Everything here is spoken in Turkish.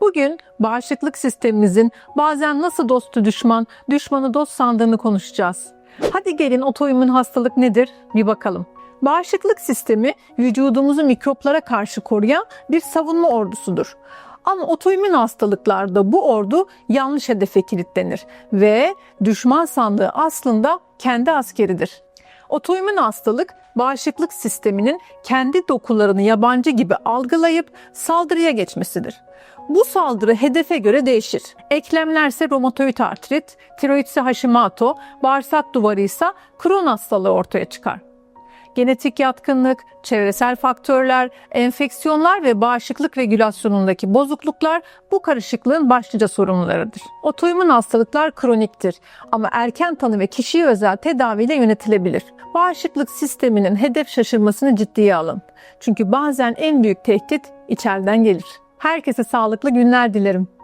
Bugün bağışıklık sistemimizin bazen nasıl dostu düşman, düşmanı dost sandığını konuşacağız. Hadi gelin otoimmün hastalık nedir bir bakalım. Bağışıklık sistemi vücudumuzu mikroplara karşı koruyan bir savunma ordusudur. Ama otoimmün hastalıklarda bu ordu yanlış hedefe kilitlenir ve düşman sandığı aslında kendi askeridir. Otoimmün hastalık bağışıklık sisteminin kendi dokularını yabancı gibi algılayıp saldırıya geçmesidir. Bu saldırı hedefe göre değişir. Eklemlerse romatoid artrit, tiroidse Hashimoto, bağırsak duvarı ise Crohn hastalığı ortaya çıkar. Genetik yatkınlık, çevresel faktörler, enfeksiyonlar ve bağışıklık regülasyonundaki bozukluklar bu karışıklığın başlıca sorunlarıdır. Otoimmün hastalıklar kroniktir ama erken tanı ve kişiye özel tedaviyle yönetilebilir. Bağışıklık sisteminin hedef şaşırmasını ciddiye alın. Çünkü bazen en büyük tehdit içeriden gelir. Herkese sağlıklı günler dilerim.